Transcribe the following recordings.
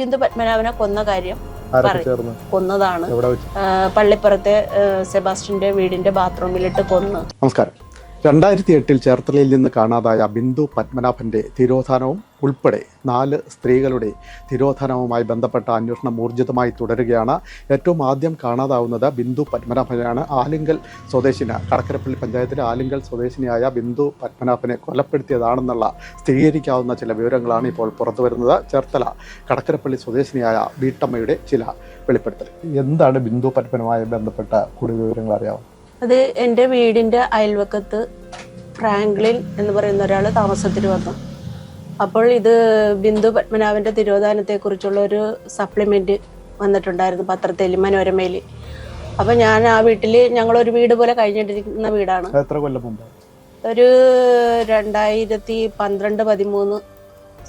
ബിന്ദു പത്മനാഭനെ കൊന്ന കാര്യം കൊന്നതാണ്. പള്ളിപ്പുറത്തെ സെബാസ്റ്റിന്റെ വീടിന്റെ ബാത്റൂമിലിട്ട് കൊന്നു. നമസ്കാരം. രണ്ടായിരത്തി എട്ടിൽ ചേർത്തലയിൽ നിന്ന് കാണാതായ ബിന്ദു പത്മനാഭന്റെ തിരോധാനവും ഉൾപ്പെടെ നാല് സ്ത്രീകളുടെ തിരോധാനവുമായി ബന്ധപ്പെട്ട അന്വേഷണം ഊർജിതമായി തുടരുകയാണ്. ഏറ്റവും ആദ്യം കാണാതാവുന്നത് ബിന്ദു പത്മനാഭനാണ് ആലിങ്കൽ സ്വദേശിന് കടക്കരപ്പള്ളി പഞ്ചായത്തിലെ ആലിങ്കൽ സ്വദേശിനിയായ ബിന്ദു പത്മനാഭനെ കൊലപ്പെടുത്തിയതാണെന്നുള്ള സ്ഥിരീകരിക്കാവുന്ന ചില വിവരങ്ങളാണ് ഇപ്പോൾ പുറത്തു വരുന്നത്. ചേർത്തല കടക്കരപ്പള്ളി സ്വദേശിനിയായ വീട്ടമ്മയുടെ ചില വെളിപ്പെടുത്തൽ. എന്താണ് ബിന്ദു പത്മനുമായി ബന്ധപ്പെട്ട കൂടുതൽ വിവരങ്ങൾ അറിയാവും? അത് എന്റെ വീടിന്റെ അയൽവക്കത്ത് ഫ്രാങ്ക്ലിൻ എന്ന് പറയുന്ന ഒരാൾ താമസത്തിന് വന്നു. അപ്പോൾ ഇത് ബിന്ദു പത്മനാഭന്റെ തിരോധാനത്തെക്കുറിച്ചുള്ള ഒരു സപ്ലിമെന്റ് വന്നിട്ടുണ്ടായിരുന്നു പത്രത്തിൽ മനോരമയിൽ അപ്പം ഞാൻ ആ വീട്ടിൽ ഞങ്ങളൊരു വീട് പോലെ കഴിഞ്ഞിട്ടിരിക്കുന്ന വീടാണ്. എത്ര കൊല്ലം മുമ്പ്? ഒരു രണ്ടായിരത്തി പന്ത്രണ്ട് പതിമൂന്ന്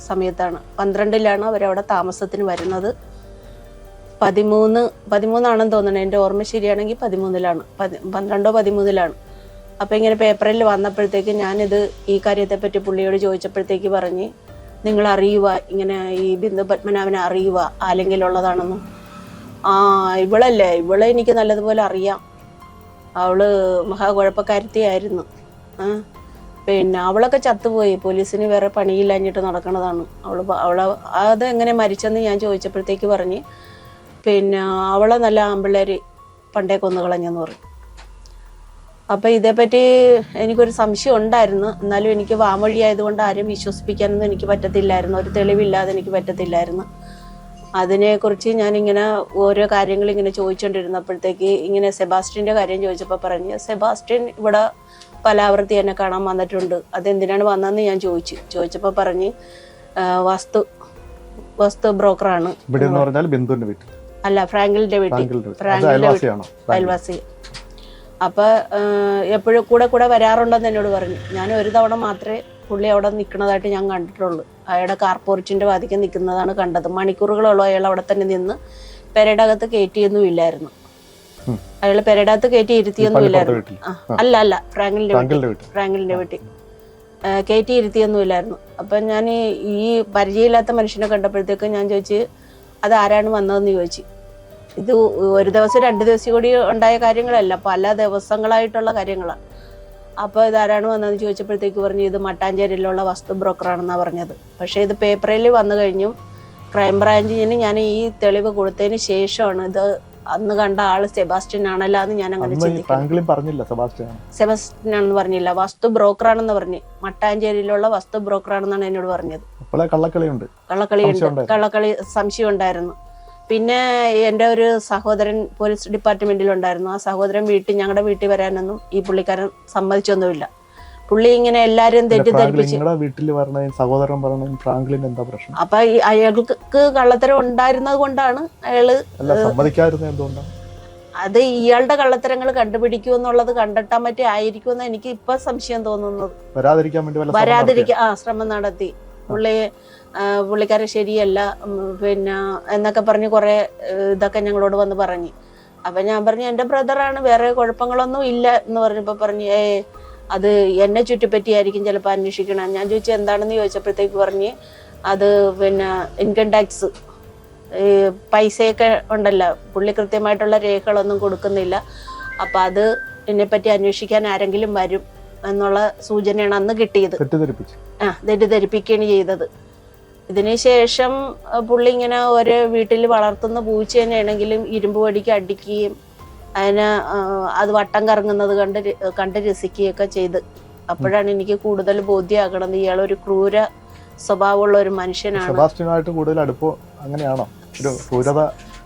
സമയത്താണ്. പന്ത്രണ്ടിലാണ് അവരവിടെ താമസത്തിന് വരുന്നത്. പതിമൂന്ന് പതിമൂന്നാണെന്ന് തോന്നുന്നത് എന്റെ ഓർമ്മ ശരിയാണെങ്കിൽ പതിമൂന്നിലാണ്. പതി പന്ത്രണ്ടോ പതിമൂന്നിലാണ്. അപ്പോൾ ഇങ്ങനെ പേപ്പറിൽ വന്നപ്പോഴത്തേക്ക് ഞാനിത് ഈ കാര്യത്തെപ്പറ്റി പുള്ളിയോട് ചോദിച്ചപ്പോഴത്തേക്ക് പറഞ്ഞ് നിങ്ങൾ അറിയുക ഇങ്ങനെ ഈ ബിന്ദു പത്മനാഭനെ അറിയുക ആലെങ്കിലുള്ളതാണെന്നും ആ ഇവളല്ലേ. ഇവളെ എനിക്ക് നല്ലതുപോലെ അറിയാം. അവൾ മഹാകുഴപ്പക്കാരത്തിയായിരുന്നു. പിന്നെ അവളൊക്കെ ചത്തുപോയി. പോലീസിന് വേറെ പണിയില്ലാഞ്ഞിട്ട് നടക്കണതാണ്. അവൾ പ- അവളെ അത് എങ്ങനെ മരിച്ചെന്ന് ഞാൻ ചോദിച്ചപ്പോഴത്തേക്ക് പറഞ്ഞ് പിന്നെ അവളെ നല്ല ആമ്പിള്ളേര് പണ്ടേ കൊന്നു കളഞ്ഞെന്ന് പറഞ്ഞു അപ്പം ഇതേപ്പറ്റി എനിക്കൊരു സംശയം ഉണ്ടായിരുന്നു. എന്നാലും എനിക്ക് വാമൊഴി ആയതുകൊണ്ട് ആരും വിശ്വസിപ്പിക്കാനൊന്നും എനിക്ക് പറ്റത്തില്ലായിരുന്നു. ഒരു തെളിവില്ലാതെ എനിക്ക് പറ്റത്തില്ലായിരുന്നു. അതിനെക്കുറിച്ച് ഞാനിങ്ങനെ ഓരോ കാര്യങ്ങൾ ഇങ്ങനെ ചോദിച്ചുകൊണ്ടിരുന്നപ്പോഴത്തേക്ക് ഇങ്ങനെ സെബാസ്റ്റ്യന്റെ കാര്യം ചോദിച്ചപ്പോൾ പറഞ്ഞ് സെബാസ്റ്റ്യൻ ഇവിടെ പലാവർത്തി എന്നെ കാണാൻ വന്നിട്ടുണ്ട്. അതെന്തിനാണ് വന്നതെന്ന് ഞാൻ ചോദിച്ചു. ചോദിച്ചപ്പോൾ പറഞ്ഞ് "ആ, വസ്തു വസ്തു ബ്രോക്കറാണ്. ഇവിടെ എന്ന് പറഞ്ഞാൽ ബിന്ദുവിന്റെ വീട്ടിൽ. അല്ല ഫ്രാങ്കിളിന്റെ വീട്ടിൽ. ഫ്രാങ്കിളിന്റെ അയൽവാസി. അപ്പൊ എപ്പോഴും കൂടെ കൂടെ വരാറുണ്ടെന്ന് എന്നോട് പറഞ്ഞു. ഞാൻ ഒരു തവണ മാത്രമേ പുള്ളി അവിടെ നിൽക്കുന്നതായിട്ട് ഞാൻ കണ്ടിട്ടുള്ളൂ. അയാളുടെ കാർപോറിച്ചിന്റെ വാതിക്കൽ നിൽക്കുന്നതാണ് കണ്ടത്. മണിക്കൂറുകളോളം അയാൾ അവിടെ തന്നെ നിന്ന് പെരയുടെ അകത്ത് കയറ്റിയൊന്നും ഇല്ലായിരുന്നു അയാൾ പെരയുടെ അകത്ത് കയറ്റി ഇരുത്തിയൊന്നും ഇല്ലായിരുന്നു അല്ല അല്ല ഫ്രാങ്കിളിന്റെ വീട്ടിൽ. ഫ്രാങ്കിളിന്റെ വീട്ടിൽ. കയറ്റി ഇരുത്തിയൊന്നും ഇല്ലായിരുന്നു അപ്പൊ ഞാൻ ഈ പരിചയമില്ലാത്ത മനുഷ്യനെ കണ്ടപ്പോഴത്തേക്ക് ഞാൻ ചോദിച്ച് അത് ആരാണ് വന്നതെന്ന് ചോദിച്ചു. ഇത് ഒരു ദിവസം രണ്ട് ദിവസം കൂടി ഉണ്ടായ കാര്യങ്ങളല്ല. പല ദിവസങ്ങളായിട്ടുള്ള കാര്യങ്ങളാണ് അപ്പോൾ ഇതാരാണ് വന്നതെന്ന് ചോദിച്ചപ്പോഴത്തേക്ക് പറഞ്ഞു ഇത് മട്ടാഞ്ചേരിയിലുള്ള വസ്തു ബ്രോക്കറാണെന്നാണ് പറഞ്ഞത്. പക്ഷേ ഇത് പേപ്പറിൽ വന്നു കഴിഞ്ഞു. ക്രൈം ബ്രാഞ്ചിന് ഞാൻ ഈ തെളിവ് കൊടുത്തതിന് ശേഷമാണ് ഇത് അന്ന് കണ്ട ആൾ സെബാസ്റ്റ്യൻ ആണല്ലോ എന്ന് ഞാൻ അങ്ങനെ പറഞ്ഞില്ല സെബാസ്റ്റ്യൻ സെബാസ്റ്റ്യൻ ആണെന്ന് പറഞ്ഞില്ല. വസ്തു ബ്രോക്കർ ആണെന്ന് പറഞ്ഞു. മട്ടാഞ്ചേരിയിലുള്ള വസ്തു ബ്രോക്കർ ആണെന്നാണ് എന്നോട് പറഞ്ഞത്. കള്ളക്കളിയുണ്ട്. കള്ളക്കളിയുണ്ട്. കള്ളക്കളി സംശയം ഉണ്ടായിരുന്നു. പിന്നെ എന്റെ ഒരു സഹോദരൻ പോലീസ് ഡിപ്പാർട്ട്മെന്റിലുണ്ടായിരുന്നു ആ സഹോദരൻ വീട്ടിൽ ഞങ്ങളുടെ വീട്ടിൽ വരാനൊന്നും ഈ പുള്ളിക്കാരൻ സമ്മതിച്ചൊന്നുമില്ല. പുള്ളി ഇങ്ങനെ എല്ലാരും തെറ്റിദ്ധരിപ്പിച്ചു സഹോദരൻ പറഞ്ഞ എന്താ പ്രശ്നം? അപ്പൊ അയാൾക്ക് കള്ളത്തരം ഉണ്ടായിരുന്നത് കൊണ്ടാണ് അയാൾ അത് ഇയാളുടെ കള്ളത്തരങ്ങൾ കണ്ടുപിടിക്കൂ എന്നുള്ളത് കണ്ടെത്താൻ പറ്റി ആയിരിക്കും എനിക്ക് ഇപ്പൊ സംശയം തോന്നുന്നത്. വരാതിരിക്കാൻ വേണ്ടി വരാതിരിക്കാൻ ആ ശ്രമം നടത്തി. പുള്ളി ആ, പുള്ളിക്കാരൻ ശരിയല്ല പിന്നെ എന്നൊക്കെ പറഞ്ഞ് കുറെ ഇതൊക്കെ ഞങ്ങളോട് വന്ന് പറഞ്ഞു. അപ്പൊ ഞാൻ പറഞ്ഞു എന്റെ ബ്രദറാണ് വേറെ കുഴപ്പങ്ങളൊന്നും ഇല്ല എന്ന് പറഞ്ഞപ്പോ പറഞ്ഞു ഏ അത് എന്നെ ചുറ്റിപ്പറ്റിയായിരിക്കും ചിലപ്പോൾ അന്വേഷിക്കണം. ഞാൻ ചോദിച്ചു എന്താണെന്ന്? ചോദിച്ചപ്പോഴത്തേക്ക് പറഞ്ഞ് അത് പിന്നെ ഇൻകം ടാക്സ് ഈ പൈസയൊക്കെ ഉണ്ടല്ലോ പുള്ളി കൃത്യമായിട്ടുള്ള രേഖകളൊന്നും കൊടുക്കുന്നില്ല അപ്പം അത് എന്നെപ്പറ്റി അന്വേഷിക്കാൻ ആരെങ്കിലും വരും എന്നുള്ള സൂചനയാണ് അന്ന് കിട്ടിയത്. ആ തെറ്റിദ്ധരിപ്പിക്കുകയാണ് ചെയ്തത്. ഇതിന് ശേഷം പുള്ളി ഇങ്ങനെ ഒരു വീട്ടിൽ വളർത്തുന്ന പൂച്ച തന്നെയാണെങ്കിലും ഇരുമ്പ് വടിക്ക് അടിക്കുകയും അതിന് അത് വട്ടം കറങ്ങുന്നത് കണ്ട് കണ്ട് രസിക്കുകയൊക്കെ ചെയ്ത്. അപ്പോഴാണ് എനിക്ക് കൂടുതൽ ബോധ്യമാകണത്. ഇയാൾ ഒരു ക്രൂര സ്വഭാവമുള്ള ഒരു മനുഷ്യനാണ്. കൂടുതൽ അടുപ്പോ അങ്ങനെയാണോ? ഒരു ക്രൂരത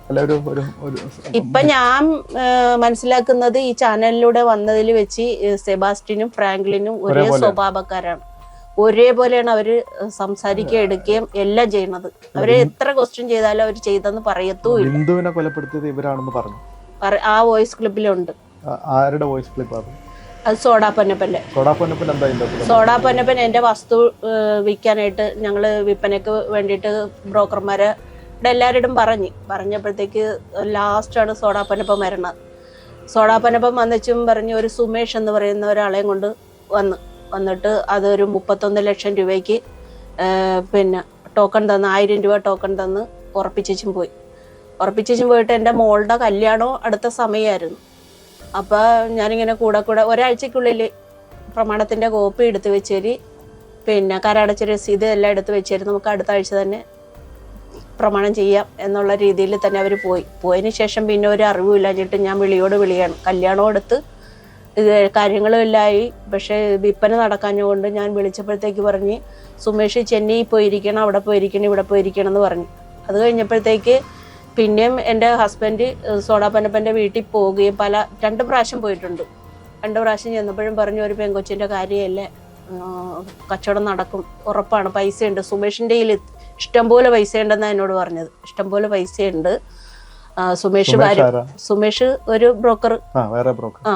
അല്ല ഒരു ഒരു ഒരു ഇപ്പൊ ഞാൻ മനസ്സിലാക്കുന്നത് ഈ ചാനലിലൂടെ വന്നതിൽ വെച്ച് സെബാസ്റ്റിനും ഫ്രാങ്ക്ലിനും ഒരേ. സ്വഭാവക്കാരാണ്. ഒരേപോലെയാണ് അവർ സംസാരിക്കുകയും എടുക്കുകയും എല്ലാം ചെയ്യുന്നത്. അവർ എത്ര ക്വസ്റ്റ്യൻ ചെയ്താലും അവർ ചെയ്തെന്ന് പറയത്തുമില്ല. ബിന്ദുവിനെ കൊലപ്പെടുത്തിയത് ഇവരാണെന്ന് പറഞ്ഞു. പറ- ആ വോയിസ് ക്ലിപ്പിലുണ്ട് ആരുടെ വോയിസ് ക്ലിപ്പ് അത്? സോഡാ അകത്ത്? സോഡാ പൊന്നപ്പൻ എന്റെ വസ്തു വിൽക്കാനായിട്ട് ഞങ്ങൾ വിൽപ്പനയ്ക്ക് വേണ്ടിയിട്ട് ബ്രോക്കർമാരെ എല്ലാവരോടും പറഞ്ഞ്. പറഞ്ഞപ്പോഴത്തേക്ക് ലാസ്റ്റാണ് സോഡാ പൊന്നപ്പൻ വരണത് സോഡാ പൊന്നപ്പൻ വന്നിച്ചും പറഞ്ഞ് ഒരു സുമേഷ് എന്ന് പറയുന്ന ഒരാളെയും കൊണ്ട് വന്ന്. വന്നിട്ട് അതൊരു മുപ്പത്തൊന്ന് ലക്ഷം രൂപയ്ക്ക് പിന്നെ ടോക്കൺ തന്ന് ആയിരം രൂപ ടോക്കൺ തന്ന് ഉറപ്പിച്ചും പോയി. ഉറപ്പിച്ചും പോയിട്ട് എന്റെ മോളുടെ കല്യാണം അടുത്ത സമയമായിരുന്നു. അപ്പോൾ ഞാനിങ്ങനെ കൂടെ കൂടെ ഒരാഴ്ചക്കുള്ളിൽ പ്രമാണത്തിന്റെ കോപ്പി എടുത്ത് വെച്ചേരി പിന്നെ കരടച്ച രസീത് എല്ലാം എടുത്ത് വെച്ചേരി നമുക്ക് അടുത്ത ആഴ്ച തന്നെ പ്രമാണം ചെയ്യാം എന്നുള്ള രീതിയിൽ തന്നെ അവർ പോയി. പോയതിന് ശേഷം പിന്നെ ഒരു അറിവുമില്ലാഞ്ഞിട്ട് ഞാൻ വിളിയോട് വിളിയാണ്. കല്യാണം എടുത്ത് കാര്യങ്ങളും എല്ലായി പക്ഷേ വിൽപ്പന നടക്കാഞ്ഞുകൊണ്ട് ഞാൻ വിളിച്ചപ്പോഴത്തേക്ക് പറഞ്ഞ് സുമേഷ് ചെന്നൈ പോയിരിക്കണം അവിടെ പോയിരിക്കണം ഇവിടെ പോയിരിക്കണം എന്ന് പറഞ്ഞു. അത് കഴിഞ്ഞപ്പോഴത്തേക്ക് പിന്നെയും എന്റെ ഹസ്ബൻഡ് സോഡാപ്പനപ്പന്റെ വീട്ടിൽ പോവുകയും പല രണ്ട് പ്രാവശ്യം പോയിട്ടുണ്ട്. രണ്ട് പ്രാവശ്യം ചെന്നപ്പോഴും പറഞ്ഞു ഒരു പെങ്കൊച്ചിന്റെ കാര്യമല്ലേ? കച്ചവടം നടക്കും. ഉറപ്പാണ്. പൈസയുണ്ട്. സുമേഷിന്റെ കയ്യിൽ ഇഷ്ടംപോലെ പൈസ ഉണ്ടെന്നാണ് എന്നോട് പറഞ്ഞത്. ഇഷ്ടംപോലെ പൈസയുണ്ട്. സുമേഷ് ഭാര്യ സുമേഷ് ഒരു ബ്രോക്കർ ആ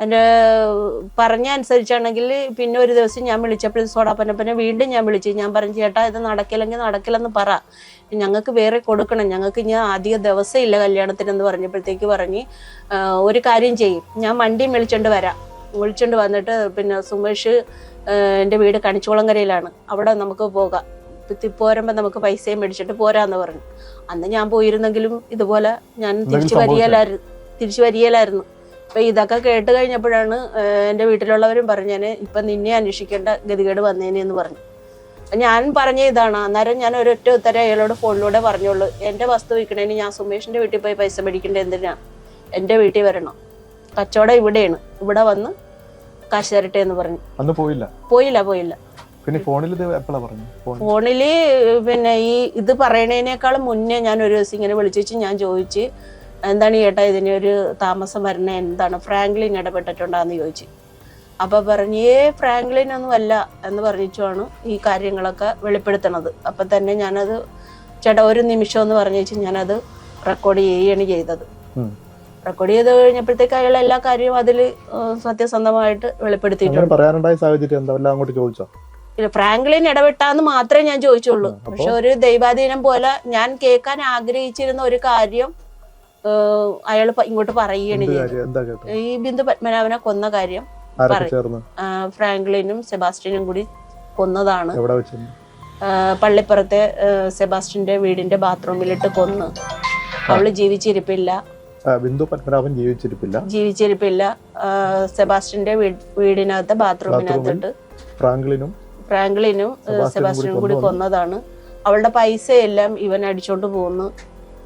എന്റെ പറഞ്ഞ അനുസരിച്ചാണെങ്കിൽ പിന്നെ ഒരു ദിവസം ഞാൻ വിളിച്ചപ്പോൾ സോഡാപ്പനപ്പനെ വീണ്ടും ഞാൻ വിളിച്ചു. ഞാൻ പറഞ്ഞു ചേട്ടാ ഇത് നടക്കില്ലെങ്കിൽ നടക്കില്ലെന്ന് പറ. ഞങ്ങൾക്ക് വേറെ കൊടുക്കണം. ഞങ്ങൾക്ക് ഞാൻ അധിക ദിവസം ഇല്ല കല്യാണത്തിനെന്ന് പറഞ്ഞപ്പോഴത്തേക്ക് പറഞ്ഞ് "ആ, ഒരു കാര്യം ചെയ്യും. ഞാൻ വണ്ടിയും വിളിച്ചോണ്ട് വരാം. വിളിച്ചോണ്ട് വന്നിട്ട് പിന്നെ സുമേഷ് എന്റെ വീട് കണിച്ചുകുളങ്കരയിലാണ് അവിടെ നമുക്ക് പോകാം. പോരുമ്പോ പോരുമ്പോൾ നമുക്ക് പൈസയും മേടിച്ചിട്ട് പോരാന്ന് പറഞ്ഞു. അന്ന് ഞാൻ പോയിരുന്നെങ്കിലും ഇതുപോലെ ഞാൻ തിരിച്ചു വരിയലായിരുന്നു വരികയിലായിരുന്നു തിരിച്ചു വരികയിലായിരുന്നു അപ്പൊ ഇതൊക്കെ കേട്ട് കഴിഞ്ഞപ്പോഴാണ് എന്റെ എന്റെ വീട്ടിലുള്ളവരും പറഞ്ഞേന് ഇപ്പൊ നിന്നെ അന്വേഷിക്കേണ്ട ഗതികേട് വന്നേനെ എന്ന് പറഞ്ഞു. ഞാൻ പറഞ്ഞ ഇതാണ് അന്നേരം ഞാൻ ഒരൊറ്റ ഉത്തരം അയാളോട് ഫോണിലൂടെ പറഞ്ഞോളൂ എന്റെ വസ്തു വിൽക്കണേന് ഞാൻ സുമേഷിന്റെ വീട്ടിൽ പോയി പൈസ മേടിക്കേണ്ട എന്തിനാ? എന്റെ വീട്ടിൽ വരണം. കച്ചവടം ഇവിടെയാണ്. ഇവിടെ വന്ന് കാശ് തരട്ടെ എന്ന് പറഞ്ഞു. അന്ന് പോയില്ല? പോയില്ല പോയില്ല. പിന്നെ ഫോണിൽ ഫോണിൽ പിന്നെ ഈ ഇത് പറയണേനേക്കാളും മുന്നേ ഞാൻ ഒരു ദിവസം ഇങ്ങനെ വിളിച്ചു ഞാൻ ചോദിച്ച് എന്താണ് ചേട്ടാ ഇതിന് ഒരു താമസം വരുന്ന എന്താണ് ഫ്രാങ്ക്ലിൻ ഇടപെട്ടിട്ടുണ്ടാന്ന് ചോദിച്ചു. അപ്പൊ പറഞ്ഞു ഏ ഫ്രാങ്ക്ലിൻ ഒന്നും അല്ല എന്ന് പറഞ്ഞിട്ടാണ് ഈ കാര്യങ്ങളൊക്കെ വെളിപ്പെടുത്തണത്. അപ്പൊ തന്നെ ഞാനത് ചേട്ടാ ഒരു നിമിഷം എന്ന് പറഞ്ഞു വെച്ച് ഞാനത് റെക്കോർഡ് ചെയ്യുകയാണ് ചെയ്തത്. റെക്കോർഡ് ചെയ്ത് കഴിഞ്ഞപ്പോഴത്തേക്ക് അയാൾ എല്ലാ കാര്യവും അതിൽ സത്യസന്ധമായിട്ട് വെളിപ്പെടുത്തിയിട്ടുണ്ട്. അങ്ങനെ പറയാനുണ്ടായ സാഹചര്യം എന്താ? എല്ലാം അങ്ങോട്ട് ചോദിച്ചോ? ഇല്ല, ഫ്രാങ്ക്ലിൻ ഇടപെട്ടാന്ന് മാത്രമേ ഞാൻ ചോദിച്ചുള്ളൂ. പക്ഷെ ഒരു ദൈവാധീനം പോലെ ഞാൻ കേൾക്കാൻ ആഗ്രഹിച്ചിരുന്ന ഒരു കാര്യം അയാൾ ഇങ്ങോട്ട് പറയുകയാണ് ചെയ്തത്. ഈ ബിന്ദു പത്മനാഭനെ കൊന്ന കാര്യം. ഫ്രാങ്ക്ലിനും സെബാസ്റ്റ്യനും കൂടി കൊന്നതാണ്. പള്ളിപ്പുറത്തെ സെബാസ്റ്റിന്റെ സെബാസ്റ്റ്യന്റെ വീടിന്റെ ബാത്റൂമിലിട്ട് കൊന്ന്. അവൾ ജീവിച്ചിരിപ്പില്ല. ബിന്ദു പത്മനാഭൻ ജീവിച്ചിരിപ്പില്ല. ജീവിച്ചിരിപ്പില്ല. സെബാസ്റ്റിന്റെ സെബാസ്റ്റ്യന്റെ വീടിനകത്ത് ബാത്റൂമിനകത്തിട്ട് ഫ്രാങ്ക്ലിനും ഫ്രാങ്ക്ലിനും സെബാസ്റ്റിനും സെബാസ്റ്റ്യനും കൂടി കൊന്നതാണ്. അവളുടെ പൈസയെല്ലാം ഇവൻ അടിച്ചോണ്ട് പോകുന്നു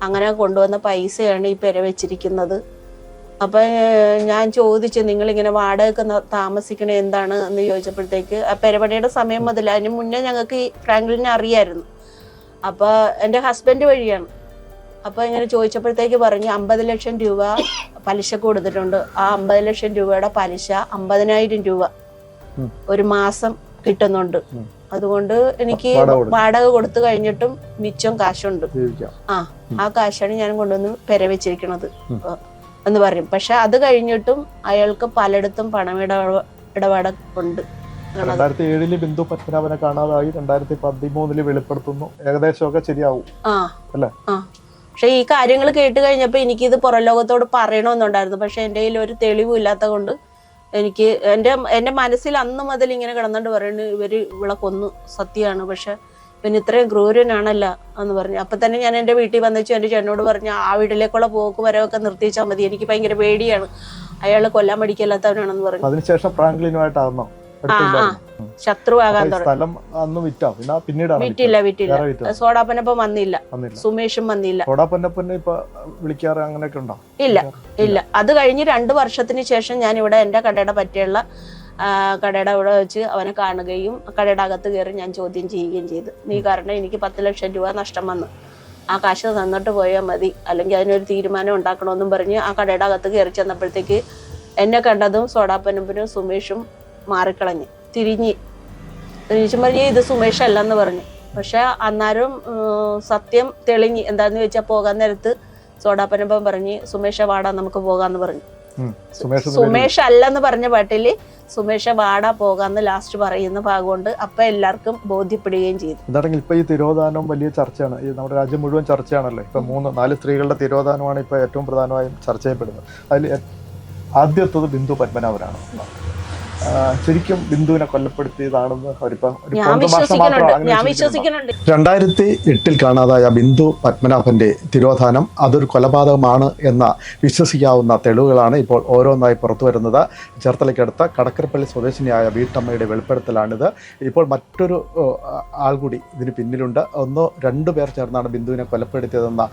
അങ്ങനെ കൊണ്ടുവന്ന പൈസയാണ് ഈ പെര വെച്ചിരിക്കുന്നത്. അപ്പൊ ഞാൻ ചോദിച്ചു നിങ്ങൾ ഇങ്ങനെ വാടകയ്ക്ക് താമസിക്കണേ എന്താണ്? എന്ന് ചോദിച്ചപ്പോഴത്തേക്ക് ആ പെരപണിയുടെ സമയം മുതൽ അതിന് മുന്നേ ഞങ്ങൾക്ക് ഈ ഫ്രാങ്ക്ലിനെ അറിയായിരുന്നു. അപ്പൊ എന്റെ ഹസ്ബൻഡ് വഴിയാണ്. അപ്പൊ ഇങ്ങനെ ചോദിച്ചപ്പോഴത്തേക്ക് പറഞ്ഞു അമ്പത് ലക്ഷം രൂപ പലിശ കൊടുത്തിട്ടുണ്ട്. ആ അമ്പത് ലക്ഷം രൂപയുടെ പലിശ അമ്പതിനായിരം രൂപ ഒരു മാസം കിട്ടുന്നുണ്ട്. അതുകൊണ്ട് എനിക്ക് വാടക കൊടുത്തു. കഴിഞ്ഞിട്ടും മിച്ചം കാശുണ്ട്. ആ ആ കാശാണ് ഞാൻ കൊണ്ടുവന്ന് പെരവെച്ചിരിക്കണത് എന്ന് പറയും. പക്ഷെ അത് കഴിഞ്ഞിട്ടും അയാൾക്ക് പലയിടത്തും പണമിടപാട് ഇടപാടുണ്ട് രണ്ടായിരത്തി ഏഴിൽ ബിന്ദു പത്മനാഭനെ കാണാതായി. രണ്ടായിരത്തി പതിമൂന്നിൽ വെളിപ്പെടുത്തുന്നു. ഏകദേശമൊക്കെ ശരിയാവും. ആ. അല്ലേ? പക്ഷെ ഈ കാര്യങ്ങൾ കേട്ട് കഴിഞ്ഞപ്പോ എനിക്കിത് പുറം ലോകത്തോട് പറയണമെന്നുണ്ടായിരുന്നു. പക്ഷെ എന്റെ കയ്യിൽ ഒരു തെളിവും ഇല്ലാത്ത കൊണ്ട് എനിക്ക് എന്റെ എന്റെ മനസ്സിൽ അന്ന് മുതൽ ഇങ്ങനെ കിടന്നുകൊണ്ട് പറയുന്നത് ഇവർ ഇവിടെ കൊന്നു സത്യമാണ് പക്ഷെ പിന്നെ ഇത്രയും ക്രൂരനാണല്ല എന്ന് പറഞ്ഞു. അപ്പൊ തന്നെ ഞാൻ എന്റെ വീട്ടിൽ വന്നിച്ചു എന്റെ ചേട്ടനോട് പറഞ്ഞു ആ വീട്ടിലേക്കുള്ള പോക്ക് വരവൊക്കെ നിർത്തിച്ചാൽ മതി. എനിക്ക് ഭയങ്കര പേടിയാണ്. അയാൾ കൊല്ലാൻ മടിക്കല്ലാത്തവനാണെന്ന് പറഞ്ഞു. അതിനുശേഷം ഫ്രാങ്ക്ലിനുമായിട്ടാണോ ശത്രുവാകാൻ സ്ഥലം അന്ന് വിറ്റാ. പിന്നെ പിന്നീടാണ് വിറ്റില്ല വിറ്റില്ല. സോഡാപ്പനപ്പം വന്നില്ല. സുമേഷും വന്നില്ല. ഇപ്പൊ വിളിക്കാറ് അങ്ങനെയൊക്കെ ഉണ്ടോ? ഇല്ല ഇല്ല. അത് കഴിഞ്ഞ് രണ്ട് വർഷത്തിന് ശേഷം ഞാൻ ഇവിടെ എന്റെ കടയുടെ പറ്റിയുള്ള കടയുടെ അവിടെ വെച്ച് അവനെ കാണുകയും കടയുടെ അകത്ത് കയറി ഞാൻ ചോദ്യം ചെയ്യുകയും ചെയ്തു. നീ കാരണം എനിക്ക് പത്ത് ലക്ഷം രൂപ നഷ്ടം വന്നു. ആ കാശ് തന്നിട്ട് പോയാൽ മതി. അല്ലെങ്കിൽ അതിനൊരു തീരുമാനം ഉണ്ടാക്കണമെന്നും പറഞ്ഞ് ആ കടയുടെ അകത്ത് കയറി ചെന്നപ്പോഴത്തേക്ക് എന്നെ കണ്ടതും സോഡാപ്പനമ്പനും സുമേഷും മാറിക്കളഞ്ഞ്. തിരിഞ്ഞ്. തിരിച്ചും പറഞ്ഞ് ഇത് സുമേഷ് അല്ലെന്ന് പറഞ്ഞു. പക്ഷെ അന്നേരം സത്യം തെളിഞ്ഞ് എന്താന്ന് വെച്ചാൽ പോകാൻ നേരത്ത് സോഡാപ്പനപ്പം പറഞ്ഞ് സുമേഷ വാടാ നമുക്ക് പോകാന്ന് പറഞ്ഞു. സുമേഷ് അല്ലെന്ന് പറഞ്ഞ പാട്ടിൽ സുമേഷ വാടാ പോകാന്ന് ലാസ്റ്റ് പറയുന്ന ഭാഗമുണ്ട്. അപ്പൊ എല്ലാവർക്കും ബോധ്യപ്പെടുകയും ചെയ്തു. എന്താണെങ്കിൽ ഇപ്പൊ ഈ തിരോധാനം വലിയ ചർച്ചയാണ്. ഈ നമ്മുടെ രാജ്യം മുഴുവൻ ചർച്ചയാണല്ലോ? ഇപ്പൊ മൂന്ന് നാല് സ്ത്രീകളുടെ തിരോധാനമാണ് ഇപ്പൊ ഏറ്റവും പ്രധാനമായും ചർച്ച ചെയ്യപ്പെടുന്നത്. അതിൽ ആദ്യത്തത് ബിന്ദു പത്മനാഭനാണ്. ശരിക്കും ബിന്ദുവിനെ കൊല്ലപ്പെടുത്തിയതാണെന്ന് രണ്ടായിരത്തി എട്ടിൽ കാണാതായ ബിന്ദു പത്മനാഭന്റെ തിരോധാനം അതൊരു കൊലപാതകമാണ് എന്ന വിശ്വസിക്കാവുന്ന തെളിവുകളാണ് ഇപ്പോൾ ഓരോന്നായി പുറത്തു വരുന്നത്. ചേർത്തലയ്ക്കടുത്ത കടക്കരപ്പള്ളി സ്വദേശിനിയായ വീട്ടമ്മയുടെ വെളിപ്പെടുത്തലാണിത്. ഇപ്പോൾ മറ്റൊരു ആൾ കൂടി ഇതിന് പിന്നിലുണ്ട്. ഒന്നോ രണ്ടു പേർ ചേർന്നാണ് ബിന്ദുവിനെ കൊലപ്പെടുത്തിയതെന്ന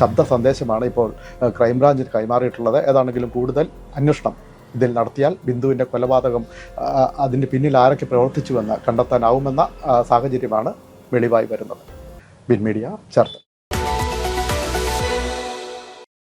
ശബ്ദ സന്ദേശമാണ് ഇപ്പോൾ ക്രൈംബ്രാഞ്ചിന് കൈമാറിയിട്ടുള്ളത്. ഏതാണെങ്കിലും കൂടുതൽ അന്വേഷണം ഇതിൽ നടത്തിയാൽ ബിന്ദുവിന്റെ കൊലപാതകം അതിന്റെ പിന്നിൽ ആരൊക്കെ പ്രവർത്തിച്ചുവെന്ന് കണ്ടെത്താനാവുമെന്ന സാഹചര്യമാണ് വെളിവായി വരുന്നത്. ബിൻ മീഡിയ ചേർത്തല.